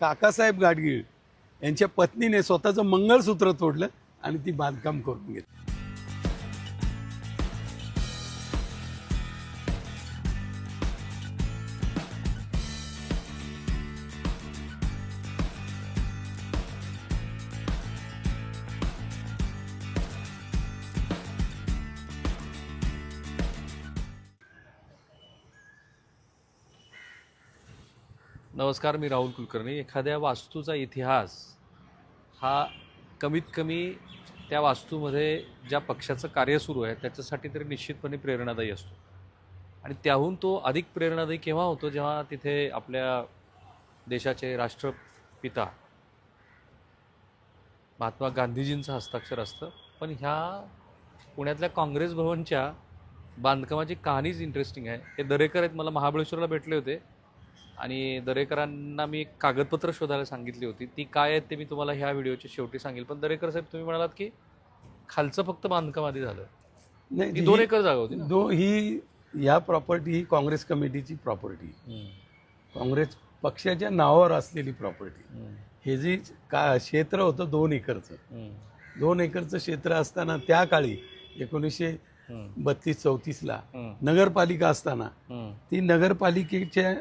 काकासाहेब गाडगीळ यांच्या पत्नीने स्वतःचं मंगळसूत्र तोडलं आणि ती बांधकाम करून घेतली. नमस्कार मी राहुल कुलकर्णी. एखाद्या वास्तूचा इतिहास हा कमीत कमी त्या वास्तूमध्ये ज्या पक्षाचं कार्य सुरू आहे त्याच्यासाठी तरी निश्चितपणे प्रेरणादायी असतो. आणि त्याहून तो अधिक प्रेरणादायी केव्हा होतो जेव्हा तिथे आपल्या देशाचे राष्ट्रपिता महात्मा गांधीजींचं हस्ताक्षर असतं. पण ह्या पुण्यातल्या काँग्रेस भवनच्या बांधकामाची कहाणीच इंटरेस्टिंग आहे. हे दरेकर आहेत मला महाबळेश्वरला भेटले होते. आणि दरेकरांना मी एक कागदपत्र शोधायला सांगितली होती. ती काय आहेत ते मी तुम्हाला ह्या व्हिडिओच्या शेवटी सांगेल. पण दरेकर साहेब तुम्ही म्हणालात की खालचं फक्त बांधकाम आधी झालं. नाही दोन एकर जागा होती दो ही या प्रॉपर्टी ही काँग्रेस कमिटीची प्रॉपर्टी काँग्रेस पक्षाच्या नावावर असलेली प्रॉपर्टी हे जे का क्षेत्र होतं दोन एकरचं. दोन एकरचं क्षेत्र असताना त्या काळी एकोणीसशे बत्तीस चौतीसला नगरपालिका असताना ती नगरपालिकेच्या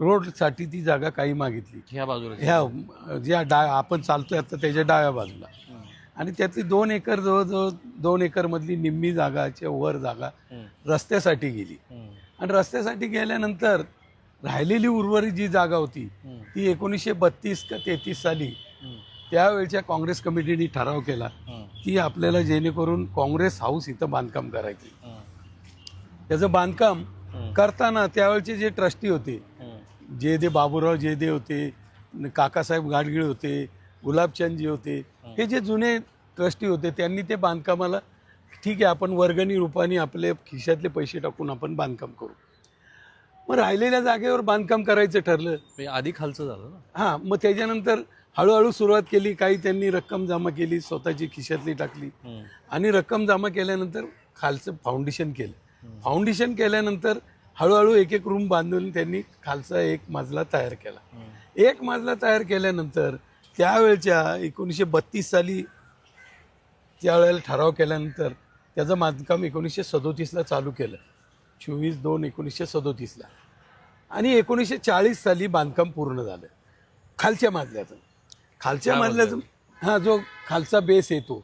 रोडसाठी ती जागा काही मागितली. ह्या बाजूला ह्या ज्या डा आपण चालतोय आता त्याच्या डाव्या बाजूला. आणि त्यातली दोन एकर जवळजवळ दोन एकरमधली निम्मी जागाच्या वर जागा रस्त्यासाठी गेली. आणि रस्त्यासाठी गेल्यानंतर राहिलेली उर्वरित जी जागा होती ती एकोणीसशे बत्तीस का तेहतीस साली त्यावेळच्या काँग्रेस कमिटीने ठराव केला की आपल्याला जेणेकरून काँग्रेस हाऊस इथं बांधकाम करायचं. त्याचं बांधकाम करताना त्यावेळचे जे ट्रस्टी होते जे दे बाबूराव जे दे होते काकासाहेब गाडगीळ होते गुलाबचंदजी होते हे. जे जुने ट्रस्टी होते त्यांनी ते बांधकामाला ठीक आहे आपण वर्गणी रूपाने आपले खिशातले पैसे टाकून आपण बांधकाम करू. मग राहिलेल्या जागेवर बांधकाम करायचं ठरलं. म्हणजे आधी खालचं झालं ना? हां मग त्याच्यानंतर हळूहळू सुरुवात केली काही त्यांनी रक्कम जमा केली स्वतःची खिशातली टाकली. आणि रक्कम जमा केल्यानंतर खालचं फाउंडेशन केलं. फाउंडेशन केल्यानंतर हळूहळू एक एक रूम बांधून त्यांनी खालचा एक मजला तयार केला. एक मजला तयार केल्यानंतर त्यावेळच्या एकोणीसशे बत्तीस साली त्यावेळेला ठराव केल्यानंतर त्याचं बांधकाम एकोणीसशे सदोतीसला चालू केलं. चोवीस दोन एकोणीसशे सदोतीसला आणि एकोणीसशे चाळीस साली बांधकाम पूर्ण झालं. खालच्या मजल्याचं. खालच्या मजल्याचं हा जो खालचा बेस येतो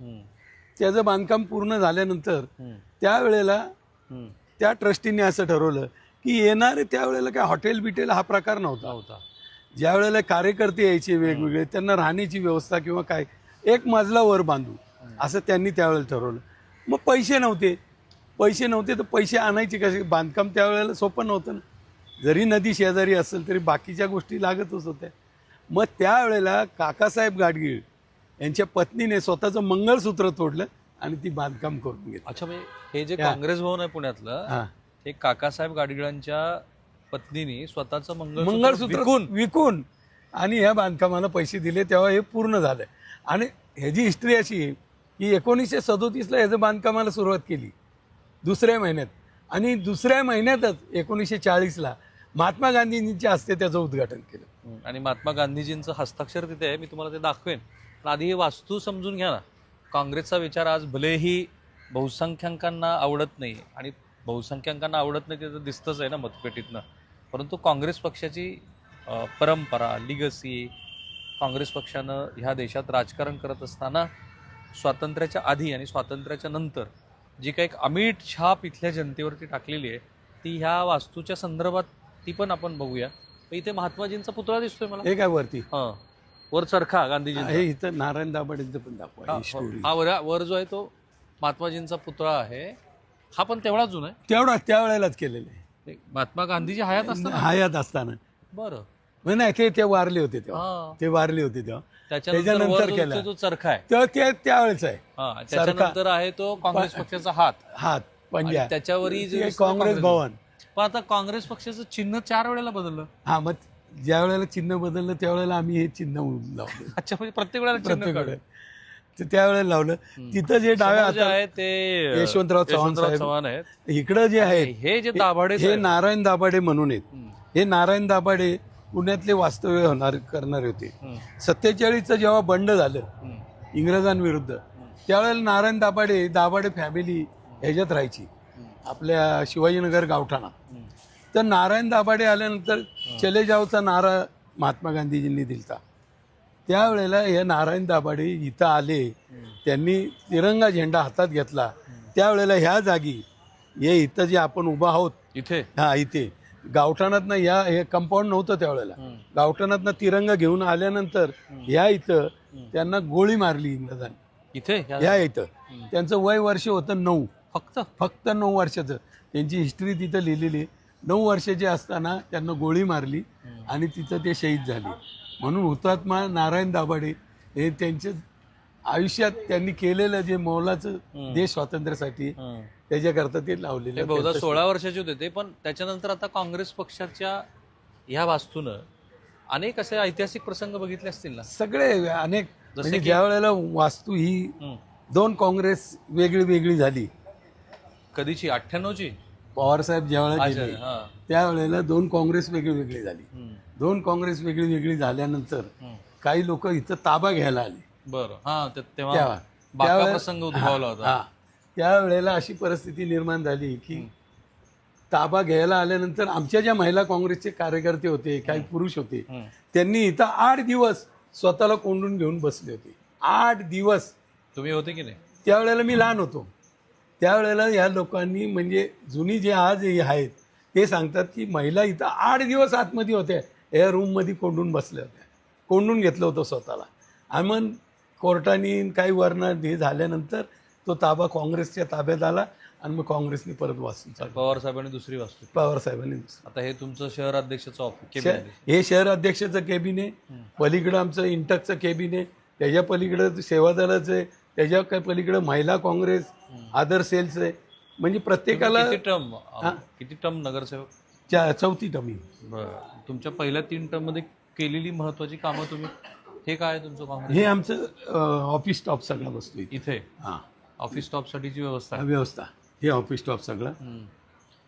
त्याचं बांधकाम पूर्ण झाल्यानंतर त्यावेळेला त्या ट्रस्टीने असं ठरवलं की येणारे त्यावेळेला काय हॉटेल बिटेल हा प्रकार नव्हता. होता ज्या वेळेला कार्यकर्ते यायचे वेगवेगळे त्यांना राहण्याची व्यवस्था किंवा काय एक मजला वर बांधू असं त्यांनी त्यावेळेला ठरवलं. मग पैसे नव्हते. पैसे नव्हते तर पैसे आणायचे कसे? बांधकाम त्यावेळेला सोपं नव्हतं ना. जरी नदी शेजारी असेल तरी बाकीच्या गोष्टी लागतच होत्या. मग त्यावेळेला काकासाहेब गाडगीळ यांच्या पत्नीने स्वतःचं मंगळसूत्र तोडलं आणि ती बांधकाम करून घेतलं. अच्छा म्हणजे हे जे. काँग्रेस भवन आहे पुण्यातलं हे काकासाहेब गाडगिळांच्या पत्नीने स्वतःचं मंगळसूत्र मंगळसूत्र विकून विकून आणि ह्या बांधकामाला पैसे दिले तेव्हा हे पूर्ण झालं आणि ह्याची हिस्ट्री अशी आहे की एकोणीसशे सदोतीसला ह्याचं बांधकामाला सुरुवात केली दुसऱ्या महिन्यात. आणि दुसऱ्या महिन्यातच एकोणीसशे चाळीसला महात्मा गांधींच्या हस्ते त्याचं उद्घाटन केलं. आणि महात्मा गांधीजींचं हस्ताक्षर तिथे आहे मी तुम्हाला ते दाखवेन. पण आधी ही वास्तू समजून घ्या ना. काँग्रेसचा विचार आज भलेही बहुसंख्याकांना आवडत नाही आणि बहुसंख्याकांना आवडत नाही ते तर दिसतंच आहे ना मतपेटीतनं. परंतु काँग्रेस पक्षाची परंपरा लिगसी काँग्रेस पक्षानं ह्या देशात राजकारण करत असताना स्वातंत्र्याच्या आधी आणि स्वातंत्र्याच्या नंतर जी काही एक अमीट छाप इथल्या जनतेवरती टाकलेली आहे ती ह्या वास्तूच्या संदर्भात ती पण आपण बघूया. इथे महात्माजींचा पुतळा दिसतोय मला. हे काय वरती? हा. वर चरखा गांधीजींचा. हे इथं नारायण दाभाडेंचं पण दाखवा हा वर वर जो आहे तो महात्माजींचा पुतळा आहे. हा पण तेवढा जुना आहे? तेवढा त्यावेळेलाच केलेलं आहे. ते महात्मा गांधीजी हयात असताना? हयात असताना. बरं. म्हणजे नाही ते ते वारले होते तेव्हा. हा. ते वारले होते तेव्हा. त्याच्यानंतर वर जो केला. चरखा आहे. ते त्यावेळेच आहे. हा त्याच्यानंतर आहे तो काँग्रेस पक्षाचा हात. हात पंजा आणि त्याच्यावरही जे ते दिसतं काँग्रेस भवन. पण आता काँग्रेस पक्षाचं चिन्ह चार वेळेला बदललं. हा मग ज्या वेळेला चिन्ह बदललं त्यावेळेला आम्ही हे चिन्ह लावलं. अच्छा म्हणजे प्रत्येक वेळेला चिन्ह प्रत्येक काढलं. वेळेला. ते त्यावेळेला लावलं. तिथं जे डाव्या समोर जे हातात आहे ते यशवंतराव चव्हाण साहेब. चव्हाण आहेत. इकडं जे आहे हे जे दाभाडे हे नारायण दाभाडे म्हणून आहेत. हम्म. हे नारायण दाभाडे पुण्यातले वास्तव्य होणार करणारे होते. हम्म. सत्तेचाळीसचं जेव्हा बंड झालं हम्म. इंग्रजांविरुद्ध त्यावेळेला नारायण दाभाडे दाभाडे फॅमिली ह्याच्यात राहायची. आपल्या शिवाजीनगर गावठाणा. हम्म. तर नारायण दाभाडे आल्यानंतर चले जावचा नारा महात्मा गांधीजींनी दिलता. त्यावेळेला हे नारायण दाभाडे इथं आले त्यांनी तिरंगा झेंडा हातात घेतला. त्यावेळेला ह्या जागी हे इथं जे आपण उभा आहोत इथे? हा इथे. गावठाणातनं या हे कंपाऊंड नव्हतं त्यावेळेला. गावठाणातनं तिरंगा घेऊन आल्यानंतर या इथं त्यांना गोळी मारली इंग्रजांनी. इथे? या- या इथं. त्यांचं वय वर्ष होतं नऊ. फक्त? फक्त नऊ वर्षाचं. त्यांची हिस्ट्री तिथं लिहिलेली. नऊ वर्षाचे असताना त्यांना गोळी मारली आणि तिथं ते शहीद झाले. म्हणून हुतात्मा नारायण दाभाडे हे त्यांच्या आयुष्यात त्यांनी केलेलं जे मौलाचं देश स्वातंत्र्यासाठी. त्याच्याकरता ते लावलेलं बहुधा सोळा वर्षाचे होते ते पण त्याच्यानंतर आता काँग्रेस पक्षाच्या ह्या वास्तूनं अनेक असे ऐतिहासिक प्रसंग बघितले असतील ना? सगळे अनेक जसे म्हणजे ज्या वेळेला वास्तू ही. दोन काँग्रेस वेगळी वेगळी झाली. कधीची? अठ्ठ्याण्णवची? पवारसाहेब गेले हा. त्यावेळेला दोन काँग्रेस वेगळी वेगळी झाली. दोन काँग्रेस वेगळी वेगळी झाल्यानंतर. काही लोक इथं ताबा घ्यायला आले. बरं. हा तेव्हा प्रसंग उद्भवला होता. त्यावेळेला अशी परिस्थिती निर्माण झाली की ताबा घ्यायला आल्यानंतर आमच्या ज्या महिला काँग्रेसचे कार्यकर्ते होते काही पुरुष होते. त्यांनी इथं आठ दिवस स्वतःला कोंडून घेऊन बसले होते. आठ दिवस. तुम्ही होते की नाही? त्यावेळेला मी लहान होतो. त्यावेळेला या लोकांनी म्हणजे जुनी जे आज आहेत ते सांगतात की महिला इथं आठ दिवस आतमध्ये होत्या. या रूममध्ये कोंडून बसल्या होत्या कोंडून घेतलं होतं स्वतःला. आणि मग कोर्टाने काही वर्ण हे झाल्यानंतर तो ताबा काँग्रेसच्या ताब्यात आला आणि मग काँग्रेसने परत वाचून चालू पवार साहेबांनी दुसरी वास्तू पवार साहेबांनी आता हे तुमचं शहर अध्यक्षाचं ऑफिस हे शहर अध्यक्षाचं केबिन आहे पलीकडं आमचं इंटकचं केबिन आहे त्याच्या पलीकडं सेवा दलाचं आहे त्याच्या काय पलीकडं महिला काँग्रेस आदर सेल्स आहे. म्हणजे प्रत्येकाला किती टर्म किती टर्म नगरसेवक च्या- चौथी टमी बरं. तुमच्या पहिल्या तीन टर्ममध्ये केलेली महत्वाची कामं तुम्ही हे काय आहे तुमचं काँग्रेस हे आमचं अं, ऑफिस स्टॉप सगळा बसतो इथे इथे? हां. ऑफिस स्टॉप साठीची व्यवस्था हा व्यवस्था. हे ऑफिस स्टॉप सगळं. हम्म.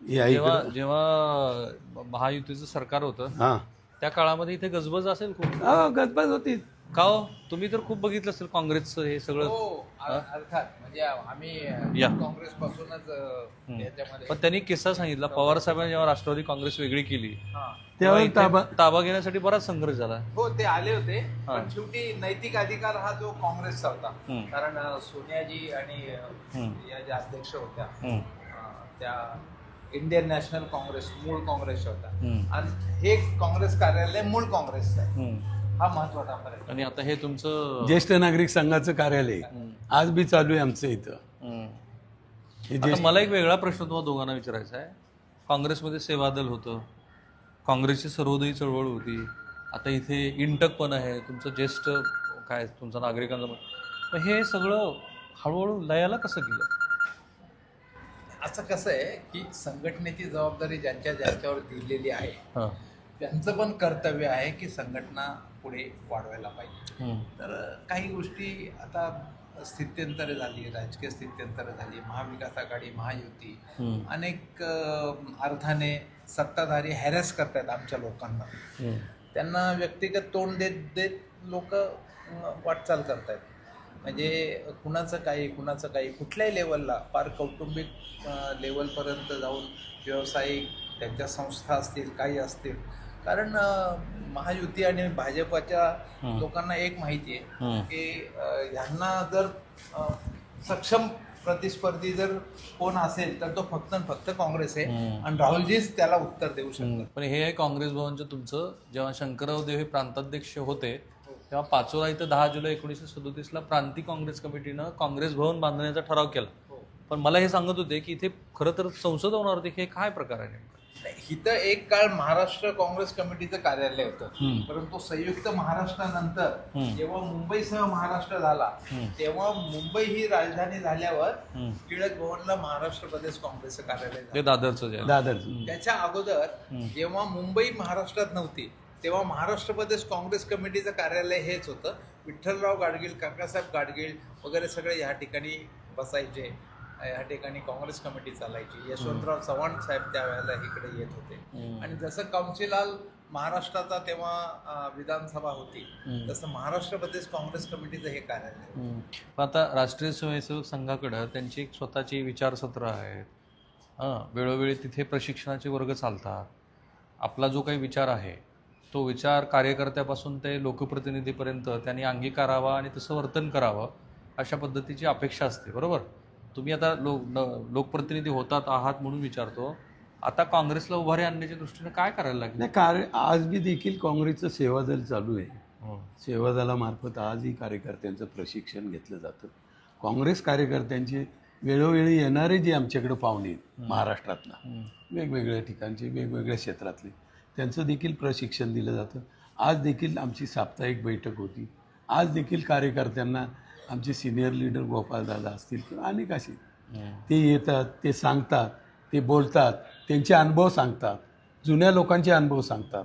हे आहे जेव्हा इकडं. जेव्हा महायुतीचं सरकार होतं हां. त्या काळामध्ये इथे गजबज असेल खूप हो गजबज होती. का हो तुम्ही तर खूप बघितलं असेल काँग्रेसचं हे सगळं हो अ- अर्थात म्हणजे आम्ही या. काँग्रेस पासूनच याच्यामध्ये पण त्यांनी किस्सा सांगितला पवार साहेबांनी जेव्हा राष्ट्रवादी काँग्रेस वेगळी केली हा. तेव्हा इथे ताबा ताबा घेण्यासाठी बराच संघर्ष झाला हो ते आले होते हा. पण शेवटी नैतिक अधिकार हा जो काँग्रेसचा होता हम्म. कारण अ, सोनियाजी आणि अ, हम्म. या ज्या अध्यक्ष होत्या हम्म. अ, त्या इंडियन नॅशनल काँग्रेस मूळ काँग्रेसच्या होत्या हम्म. आणि हे काँग्रेस कार्यालय मूळ काँग्रेसचं आहे हम्म. हा महत्त्वाचा फरक आणि आता हे तुमचं ज्येष्ठ नागरिक संघाचं कार्यालय. आज बी चालू आहे आमचं इथं. हम्म. हे आता ज्येष्ठ मला एक वेगळा प्रश्न तुम्हाला दोघांना विचारायचा आहे. काँग्रेसमध्ये सेवादल होतं. काँग्रेसची सर्वोदयी चळवळ होती. आता इथे इंटक पण आहे. तुमचं ज्येष्ठ काय तुमचं नागरिकांचं पण. मग हे सगळं हळूहळू लयाला कसं गेलं? असं कसं आहे की संघटनेची जबाबदारी ज्यांच्या ज्यांच्यावर दिलेली आहे हां. त्यांचं पण कर्तव्य आहे की संघटना पुढे वाढवायला पाहिजे. तर काही गोष्टी आता स्थित्यंतरे झाली राजकीय स्थित्यंतरे झाली महाविकास आघाडी महायुती. अनेक अर्थाने सत्ताधारी हॅरेस करतात आमच्या लोकांना. त्यांना व्यक्तिगत तोंड देत देत लोक वाटचाल करतायत म्हणजे कुणाचं काही कुणाचं काही कुठल्याही लेवलला फार कौटुंबिक लेवलपर्यंत जाऊन व्यावसायिक त्यांच्या संस्था असतील काही असतील कारण महायुती आणि भाजपच्या. लोकांना एक माहिती आहे. की ह्यांना जर सक्षम प्रतिस्पर्धी जर कोण असेल तर तो फक्त आणि फक्त काँग्रेस आहे. आणि राहुलजीच त्याला उत्तर देऊ शकतात पण हे आहे काँग्रेस भवनचं तुमचं जेव्हा शंकरराव देव हे प्रांताध्यक्ष होते तेव्हा पाचोरा इथं दहा जुलै एकोणीसशे सदोतीसला प्रांतिक काँग्रेस कमिटीनं काँग्रेस भवन बांधण्याचा ठराव केला हो. पण मला हे सांगत होते की इथे खरं तर संसद होणार होते हे काय प्रकार आहे नेमका इथं एक काळ महाराष्ट्र काँग्रेस कमिटीचं कार्यालय होतं. परंतु संयुक्त महाराष्ट्रानंतर. जेव्हा मुंबईसह महाराष्ट्र झाला. तेव्हा मुंबई ही राजधानी झाल्यावर. टिळक भवनला महाराष्ट्र प्रदेश काँग्रेसचं कार्यालय दादरचं. दादर त्याच्या अगोदर. जेव्हा मुंबई महाराष्ट्रात नव्हती तेव्हा महाराष्ट्र प्रदेश काँग्रेस कमिटीचं कार्यालय हेच होतं विठ्ठलराव गाडगीळ काकासाहेब गाडगीळ वगैरे सगळे ह्या ठिकाणी बसायचे या ठिकाणी काँग्रेस कमिटी चालायची. यशवंतराव चव्हाण साहेब त्यावेळेला इकडे येत होते. आणि जसं काउन्सिलाल महाराष्ट्राचा तेव्हा विधानसभा होती तसं महाराष्ट्र प्रदेश काँग्रेस कमिटीचं हे कार्यालय आता राष्ट्रीय स्वयंसेवक संघाकडं त्यांची एक स्वतःची विचारसत्र आहेत हां वेळोवेळी तिथे प्रशिक्षणाचे वर्ग चालतात. आपला जो काही विचार आहे तो विचार कार्यकर्त्यापासून ते लोकप्रतिनिधीपर्यंत त्यांनी अंगीकारावा आणि तसं वर्तन करावं अशा पद्धतीची अपेक्षा असते. बरोबर? तुम्ही आता लो न- लोकप्रतिनिधी होतात आहात म्हणून विचारतो. आता काँग्रेसला उभारी आणण्याच्या दृष्टीने काय करायला लागले? नाही कार्य आज बी देखील काँग्रेसचं सेवादल चालू आहे. हो. सेवादलामार्फत आजही कार्यकर्त्यांचं प्रशिक्षण घेतलं जातं. काँग्रेस कार्यकर्त्यांचे वेळोवेळी येणारे जे आमच्याकडे पाहुणे आहेत महाराष्ट्रातला. वेगवेगळ्या ठिकाणचे वेगवेगळ्या क्षेत्रातले त्यांचं देखील प्रशिक्षण दिलं जातं. आज देखील आमची साप्ताहिक बैठक होती. आज देखील कार्यकर्त्यांना आमचे सिनियर लीडर गोपालदादा असतील किंवा अनेक असे. ते येतात ते सांगतात ते बोलतात त्यांचे अनुभव सांगतात जुन्या लोकांचे अनुभव सांगतात.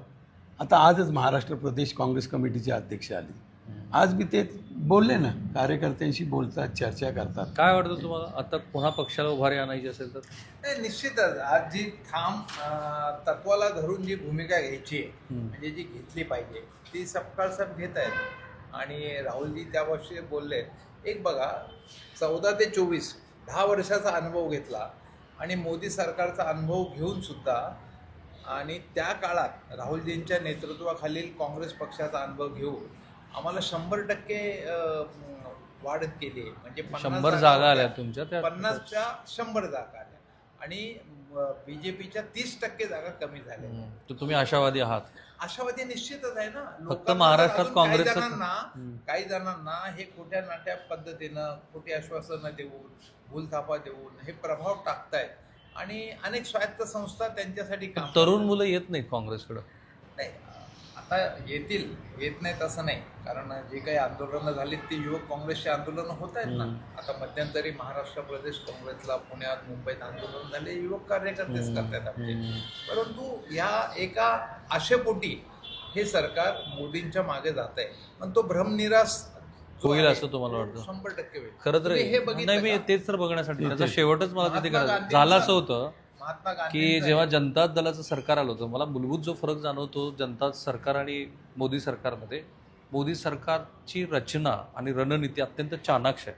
आता आजच महाराष्ट्र प्रदेश काँग्रेस कमिटीचे अध्यक्ष आले. आज मी ते बोलले ना कार्यकर्त्यांशी बोलतात चर्चा करतात. काय वाटतं तुम्हाला? आता पुन्हा पक्षाला उभारी आणायची असेल तर? नाही, निश्चितच. आज जी ठाम तत्वाला धरून जी भूमिका घ्यायची. म्हणजे जी घेतली पाहिजे ती सपकाळ सब घेत आहेत. आणि राहुलजी त्या वर्षी बोलले एक बघा चौदा ते चोवीस दहा वर्षाचा अनुभव घेतला आणि मोदी सरकारचा अनुभव घेऊन सुद्धा आणि त्या काळात राहुलजींच्या नेतृत्वाखालील काँग्रेस पक्षाचा अनुभव घेऊन आम्हाला शंभर टक्के वाढत केली आहे. म्हणजे शंभर जागा. आल्या तुमच्या पन्नासच्या शंभर जागा आल्या. आणि बीजेपीच्या तीस टक्के जागा कमी झाल्या. तुम्ही आशावादी आहात. आशावादी निश्चितच आहे ना लोकांना महाराष्ट्रात अजून काही जणांना हम्म. काही जणांना हे खोट्या नाट्या पद्धतीनं खोटी आश्वासनं देऊन भूलथापा देऊन हे प्रभाव टाकतायत आणि अनेक स्वायत्त संस्था त्यांच्यासाठी काम तरुण. मुलं येत नाहीत काँग्रेसकडं नाही आता येतील येत नाहीत असं नाही कारण जे काही आंदोलनं झालीत ती युवक काँग्रेसची आंदोलनं होत आहेत ना. आता मध्यंतरी महाराष्ट्र प्रदेश काँग्रेसला पुण्यात मुंबईत आंदोलन झाले युवक कार्यकर्तेच करतात आपले हम्म. परंतु या एका आशेपोटी हे सरकार मोदींच्या मागे जात आहे पण तो भ्रमनिरास जो होईल असं तुम्हाला वाटतं? शंभर टक्के होईल खरं तर हे बघितलं नाही मी? तेच तर बघण्यासाठी. त्याचा शेवटच मला तिथे झालं असं होतं की जेव्हा जनता दलाचं सरकार आलं होतं मला मूलभूत जो फरक जाणवतो जनता सरकार आणि मोदी सरकारमध्ये मोदी सरकारची रचना आणि रणनीती अत्यंत चाणाक्ष आहे.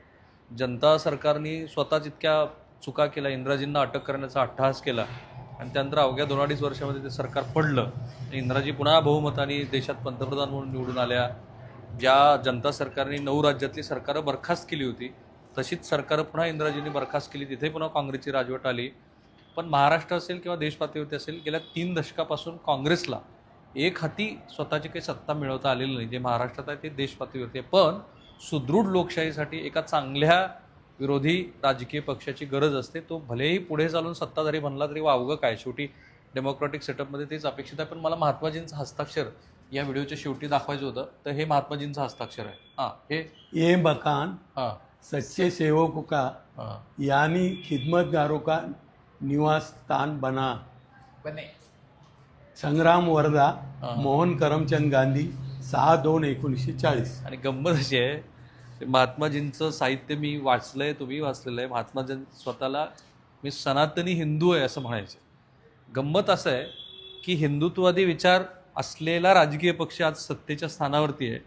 जनता सरकारने स्वतःच इतक्या चुका केल्या इंदिराजींना अटक करण्याचा अट्टहास केला आणि त्यानंतर अवघ्या दोन अडीच वर्षामध्ये ते सरकार पडलं. इंदिराजी पुन्हा बहुमताने देशात पंतप्रधान म्हणून निवडून आल्या. ज्या जनता सरकारने नऊ राज्यातली सरकारं बरखास्त केली होती तशीच सरकारं पुन्हा इंदिराजींनी बरखास्त केली. तिथे पुन्हा काँग्रेसची राजवट आली. पण महाराष्ट्र असेल किंवा देश पातळीवरती असेल गेल्या तीन दशकापासून काँग्रेसला एक हाती स्वतःची काही सत्ता मिळवता आलेली नाही. जे महाराष्ट्रात आहे ते देश पातळीवरती आहे. पण सुदृढ लोकशाहीसाठी एका चांगल्या विरोधी राजकीय पक्षाची गरज असते. तो भलेही पुढे चालून सत्ताधारी बनला तरी वावगं काय? शेवटी डेमोक्रॅटिक सेटअपमध्ये तेच अपेक्षित आहे. पण मला महात्माजींचं हस्ताक्षर या व्हिडिओच्या शेवटी दाखवायचं होतं. तर हे महात्माजींचं हस्ताक्षर आहे. हां हे? ये मकान हां. सच्चे सेवकों का? यानी खिदमतगारों का निवास स्थान बना. बने संग्राम वर्धा. मोहन करमचंद गांधी सहा दोन एकोणीसशे चाळीस. आणि गंमत अशी आहे ते महात्माजींचं साहित्य मी वाचलंय तुम्ही वाचलेलं आहे महात्माजी स्वतःला मी सनातनी हिंदू आहे असं म्हणायचे. गंमत असं आहे की हिंदुत्ववादी विचार असलेला राजकीय पक्ष आज सत्तेच्या स्थानावरती आहे.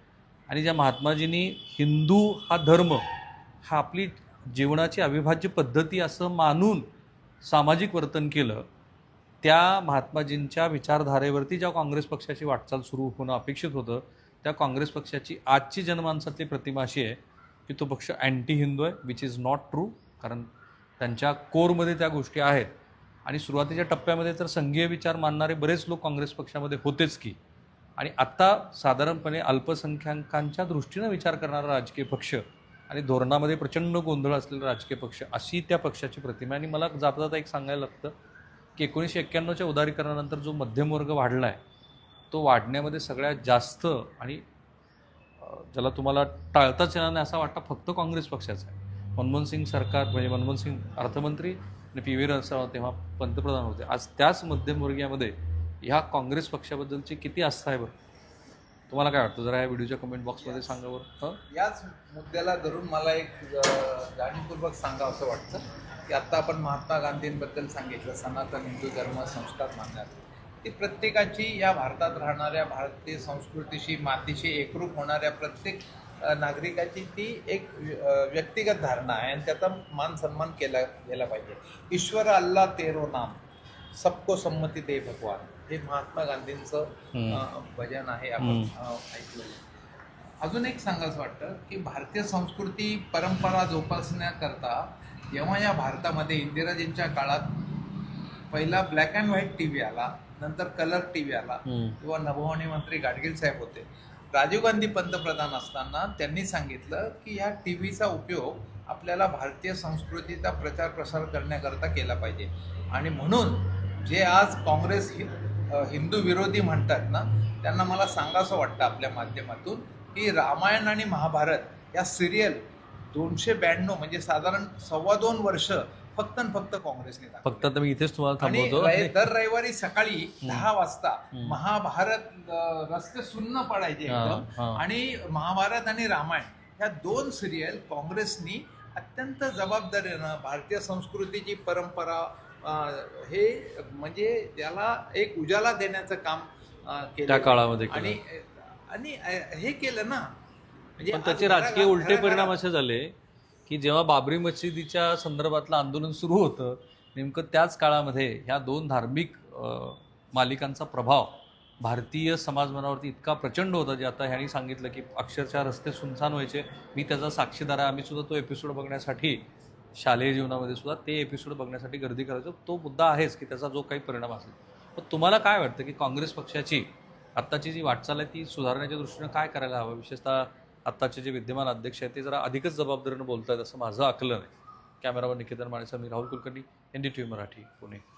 आणि ज्या महात्माजींनी हिंदू हा धर्म हा आपली जीवनाची अविभाज्य पद्धती असं मानून सामाजिक वर्तन केलं त्या महात्माजींच्या विचारधारेवरती ज्या काँग्रेस पक्षाची वाटचाल सुरू होणं अपेक्षित होतं त्या काँग्रेस पक्षाची आजची जनमानसातली प्रतिमा अशी आहे की तो पक्ष अँटी हिंदू आहे विच इज नॉट ट्रू कारण त्यांच्या कोरमध्ये त्या गोष्टी आहेत. आणि सुरुवातीच्या टप्प्यामध्ये तर संघीय विचार मानणारे बरेच लोक काँग्रेस पक्षामध्ये होतेच की. आणि आत्ता साधारणपणे अल्पसंख्याकांच्या दृष्टीनं विचार करणारा राजकीय पक्ष आणि धोरणामध्ये प्रचंड गोंधळ असलेला राजकीय पक्ष अशी त्या पक्षाची प्रतिमा आणि मला जाता जाता एक सांगायला लागतं की एकोणीसशे एक्क्याण्णवच्या उदारीकरणानंतर जो मध्यमवर्ग वाढला आहे तो वाढण्यामध्ये सगळ्यात जास्त आणि ज्याला तुम्हाला टाळताच येणार नाही असा वाटतं फक्त काँग्रेस पक्षाचा आहे. मनमोहन सिंग सरकार म्हणजे मनमोहन सिंग अर्थमंत्री आणि पी व्ही नरसिंहराव तेव्हा पंतप्रधान होते. आज त्याच मध्यमवर्गीयामध्ये ह्या काँग्रेस पक्षाबद्दलची किती आस्था आहे बरं? तुम्हाला काय वाटतं? जरा या व्हिडिओच्या कमेंट बॉक्समध्ये सांगा बरं. हं? याच मुद्द्याला धरून मला एक जाणीवपूर्वक सांगा असं वाटतं की आत्ता आपण महात्मा गांधींबद्दल सांगितलं सनातन हिंदू धर्म संस्कार मानण्यात. ती प्रत्येकाची या भारतात राहणाऱ्या भारतीय संस्कृतीशी मातीशी एकरूप होणाऱ्या प्रत्येक नागरिकाची ती एक व्यक्तिगत धारणा आहे आणि त्याचा मान सन्मान केला गेला पाहिजे. ईश्वर अल्लाह तेरो नाम सबको संमती दे भगवान. हे महात्मा गांधींचं भजन आहे आपण ऐकलेलं. अजून एक सांगायचं वाटतं की भारतीय संस्कृती परंपरा जोपासण्याकरता जेव्हा या भारतामध्ये इंदिराजींच्या काळात पहिला black and white T V आला नंतर कलर टी व्ही आला. किंवा नभोवाणी मंत्री गाडगीळ साहेब होते. राजीव गांधी पंतप्रधान असताना त्यांनी सांगितलं की या टी व्हीचा उपयोग आपल्याला भारतीय संस्कृतीचा प्रचार प्रसार करण्याकरता केला पाहिजे. आणि म्हणून जे आज काँग्रेस हिंदू विरोधी म्हणतात ना त्यांना मला सांगावं वाटतं आपल्या माध्यमातून की रामायण आणि महाभारत या सिरियल दोनशे ब्याण्णव म्हणजे साधारण सव्वा दोन वर्ष फक्त फक्त काँग्रेसने. फक्त मी इथेच तुम्हाला आणि थांबवतो दर रविवारी सकाळी दहा वाजता. महाभारत रस्ते सुन्न पडायचे एकदम. आणि महाभारत आणि रामायण ह्या दोन सिरियल काँग्रेसनी अत्यंत जबाबदारीनं भारतीय संस्कृतीची परंपरा हे म्हणजे त्याला एक उजाला देण्याचं काम त्या काळामध्ये. आणि आणि हे केलं ना. म्हणजे त्याचे राजकीय उलटे परिणाम असे झाले की जेव्हा बाबरी मशिदीच्या संदर्भातलं आंदोलन सुरू होतं नेमकं त्याच काळामध्ये ह्या दोन धार्मिक मालिकांचा प्रभाव भारतीय समाज मनावरती इतका प्रचंड होता जे आता ह्यांनी सांगितलं की अक्षरशः रस्ते सुनसान व्हायचे. मी त्याचा साक्षीदार आहे. आम्ही सुद्धा तो एपिसोड बघण्यासाठी शालेय जीवनामध्ये सुद्धा ते एपिसोड बघण्यासाठी गर्दी करायचो. तो मुद्दा आहेच की त्याचा जो काही परिणाम असेल. पण तुम्हाला काय वाटतं की काँग्रेस पक्षाची आत्ताची जी वाटचाल आहे ती सुधारण्याच्या दृष्टीनं काय करायला हवं? विशेषतः आत्ताचे जे विद्यमान अध्यक्ष आहेत ते जरा अधिकच जबाबदारीनं बोलत आहेत असं माझं आकलन आहे. कॅमेरावर निकेतन माणेसा मी Rahul Kulkarni N D T V Marathi Pune.